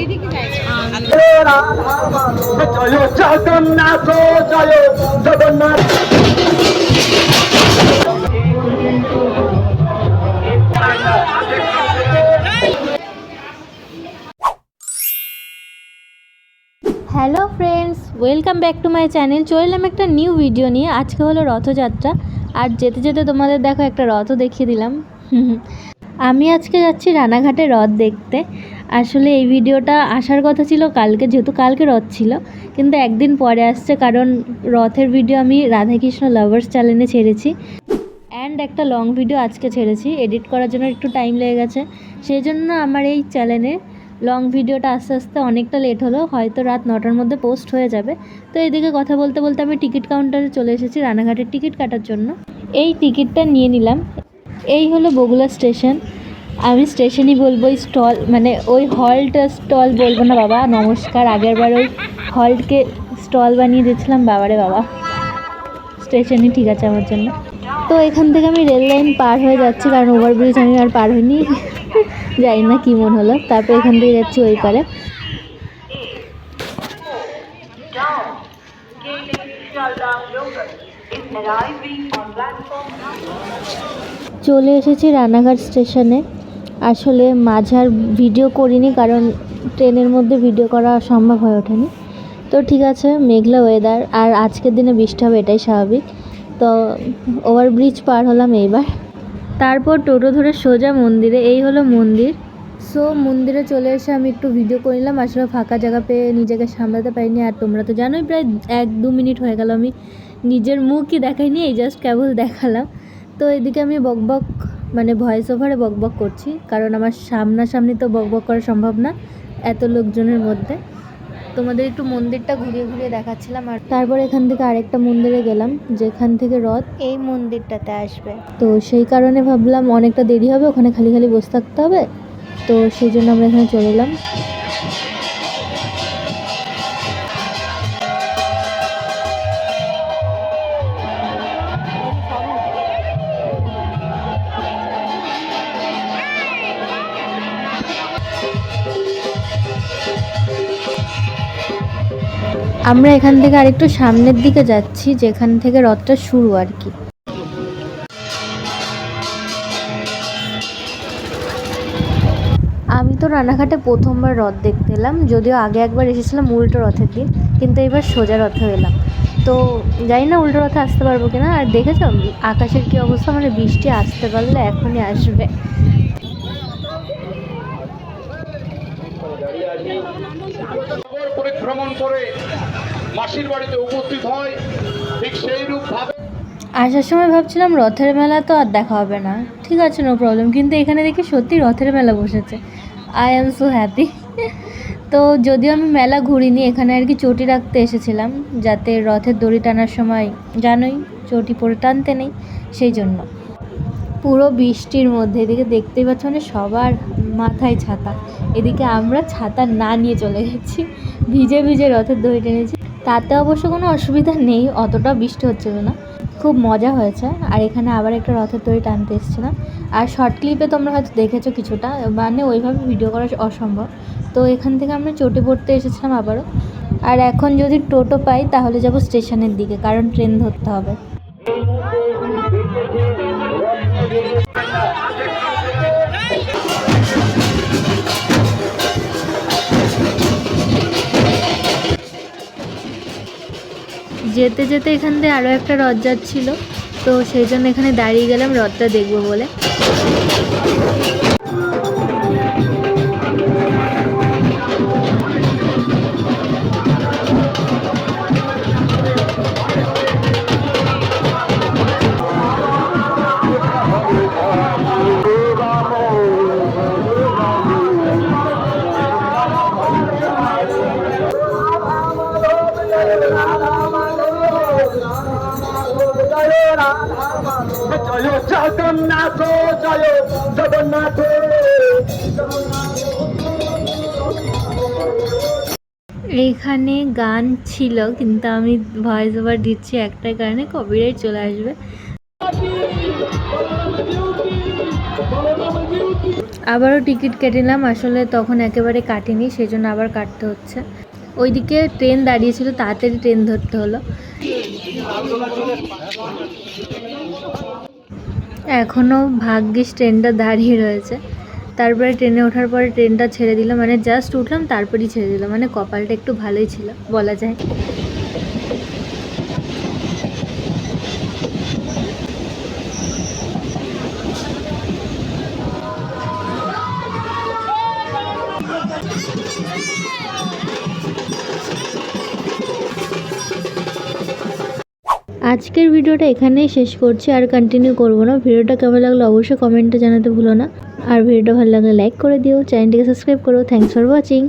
এইদিকে যাইছে জয় জগন্নাথ জয় Jagannath. Hello friends welcome back to my channel চলে এলাম একটা নিউ ভিডিও নিয়ে। আজকে হলো রথযাত্রা। আর যেতে যেতে তোমাদের দেখো একটা রথও দেখিয়ে দিলাম। আমি আজকে যাচ্ছি রানাঘাটে রথ দেখতে। আসলে এই ভিডিওটা আসার কথা ছিল, কালকে যেহেতু কালকে রথ ছিল, কিন্তু একদিন পরে আসছে কারণ রথের ভিডিও আমি রাধাকৃষ্ণ লাভার্স চ্যানেলে ছেড়েছি। অ্যান্ড একটা লং ভিডিও আজকে ছেড়েছি এডিট করার জন্য একটু টাইম লেগে গেছে। সেই জন্য আমার এই চ্যানেলে লং ভিডিওটা আস্তে আস্তে অনেকটা লেট হলো, হয়তো রাত নটার মধ্যে পোস্ট হয়ে যাবে। তো এদিকে কথা বলতে বলতে আমি টিকিট কাউন্টারে চলে এসেছি রানাঘাটের টিকিট কাটার জন্য। এই টিকিটটা নিয়ে নিলাম। এই হলো বগুলা স্টেশন আমি স্টেশনই বলব স্টল মানে ওই হল্ট স্টল বলব না বাবা, নমস্কার, আগেরবার ওই হল্টকে স্টল বানিয়ে দিয়েছিলাম, বাবারে বাবা। স্টেশনই ঠিক আছে আমার জন্য। তো এখান থেকে আমি রেল লাইন পার হয়ে যাচ্ছি, কারণ ওভারব্রিজ আমি আর পার হইনি। জানি না কী মন হলো, তারপর এখান থেকে যাচ্ছি ওই পারে। চলে এসেছি রানাঘাট স্টেশনে আসলে মাঝার ভিডিও করিনি কারণ ট্রেনের মধ্যে ভিডিও করা সম্ভব হয়ে ওঠেনি। তো ঠিক আছে, মেঘলা ওয়েদার আর আজকের দিনে বৃষ্টি হবে এটাই স্বাভাবিক। তো ওভারব্রিজ পার হলাম এইবার। তারপর টোটো ধরে সোজা মন্দিরে, এই হলো মন্দির। সো মন্দিরে চলে এসে আমি একটু ভিডিও করে নিলাম আসলে ফাঁকা জায়গা পেয়ে নিজেকে সামলাতে পারিনি। আর তোমরা তো জানোই, প্রায় এক দু মিনিট হয়ে গেল আমি নিজের মুখই দেখাইনি, এই জাস্ট কেবল দেখালাম। তো এদিকে আমি বকবক মানে ভয়েস ওভারে বকবক করছি কারণ আমার সামনাসামনি তো বকবক করা সম্ভব না এত লোকজনের মধ্যে। তোমাদের একটু মন্দিরটা ঘুরিয়ে ঘুরিয়ে দেখাচ্ছিলাম আর তারপর এখান থেকে আরেকটা মন্দিরে গেলাম যেখান থেকে রথ এই মন্দিরটাতে আসবে। তো সেই কারণে ভাবলাম অনেকটা দেরি হবে ওখানে খালি খালি বসে থাকতে হবে। তো সেই জন্য আমরা এখানে চলে এলাম। আমরা এখান থেকে আরেকটু সামনের দিকে যাচ্ছি, যেখান থেকে রথটা শুরু আর কি। আমি তো রানাঘাটে প্রথমবার রথ দেখতে এলাম, যদিও আগে একবার এসেছিলাম উল্টো রথের দিন, কিন্তু এবার সোজা রথে এলাম। তো জানি না উল্টো রথে আসতে পারব কিনা, আর দেখেছ আকাশের কি অবস্থা? মানে বৃষ্টি আসতে পারলে এখনই আসবে। করে মাসির বাড়িতে উপস্থিত হয়, ঠিক সেই আসার সময় ভাবছিলাম রথের মেলা তো আর দেখা হবে না। ঠিক আছে নো প্রবলেম কিন্তু এখানে দেখি সত্যি রথের মেলা বসেছে। আই অ্যাম সো হ্যাপি তো যদিও আমি মেলা ঘুরিনি, এখানে আর কি চটি রাখতে এসেছিলাম, যাতে রথের দড়ি টানার সময় জানোই চটি পরে টানতে নেই, সেই জন্য। পুরো বৃষ্টির মধ্যে, এদিকে দেখতেই পাচ্ছ মানে সবার মাথায় ছাতা। এদিকে আমরা ছাতা না নিয়ে চলে গেছি, ভিজে ভিজে রথের দড়ি টেনেছি। তাতে অবশ্য কোনো অসুবিধা নেই অতটা বৃষ্টি হচ্ছিল না। খুব মজা হয়েছে। আর এখানে আবার একটা রথের তৈরি টানতে এসেছিলাম। আর শর্ট ক্লিপে তোমরা হয়তো দেখেছ কিছুটা মানে ওইভাবে ভিডিও করা অসম্ভব। তো এখান থেকে আমরা চটে পড়তে এসেছিলাম আবারও। আর এখন যদি টোটো পাই, তাহলে যাব স্টেশনের দিকে, কারণ ট্রেন ধরতে হবে। যেতে যেতে এখান দিয়ে আরও একটা রথ যাচ্ছিল। তো সেই জন্য এখানে দাঁড়িয়ে গেলাম, রথটা দেখব বলে। জয় জগন্নাথ জয় জগন্নাথ। এইখানে গান ছিল, কিন্তু আমি ভয়েস ওভার দিচ্ছি একটাই কারণে কপিরাইট চলে আসবে। আবারও টিকিট কেটে নিলাম, আসলে তখন একেবারে কাটিনি সেই জন্য আবার কাটতে হচ্ছে। ওইদিকে ট্রেন দাঁড়িয়েছিল, তাড়াতাড়ি ট্রেন ধরতে হলো। এখনও ভাগ্যিস ট্রেনটা দাঁড়িয়ে রয়েছে। তারপরে ট্রেনে ওঠার পরে ট্রেনটা ছেড়ে দিল মানে জাস্ট উঠলাম, তারপরেই ছেড়ে দিল মানে কপালটা একটু ভালোই ছিল, বলা যায়। আজকের ভিডিওটা এখানেই শেষ করছি আর কন্টিনিউ করব না। ভিডিওটা কেমন লাগল অবশ্যই কমেন্টে জানাতে ভুলো না। আর ভিডিওটা ভালো লাগলে লাইক করে দিও চ্যানেলটিকে সাবস্ক্রাইব করো। Thanks for watching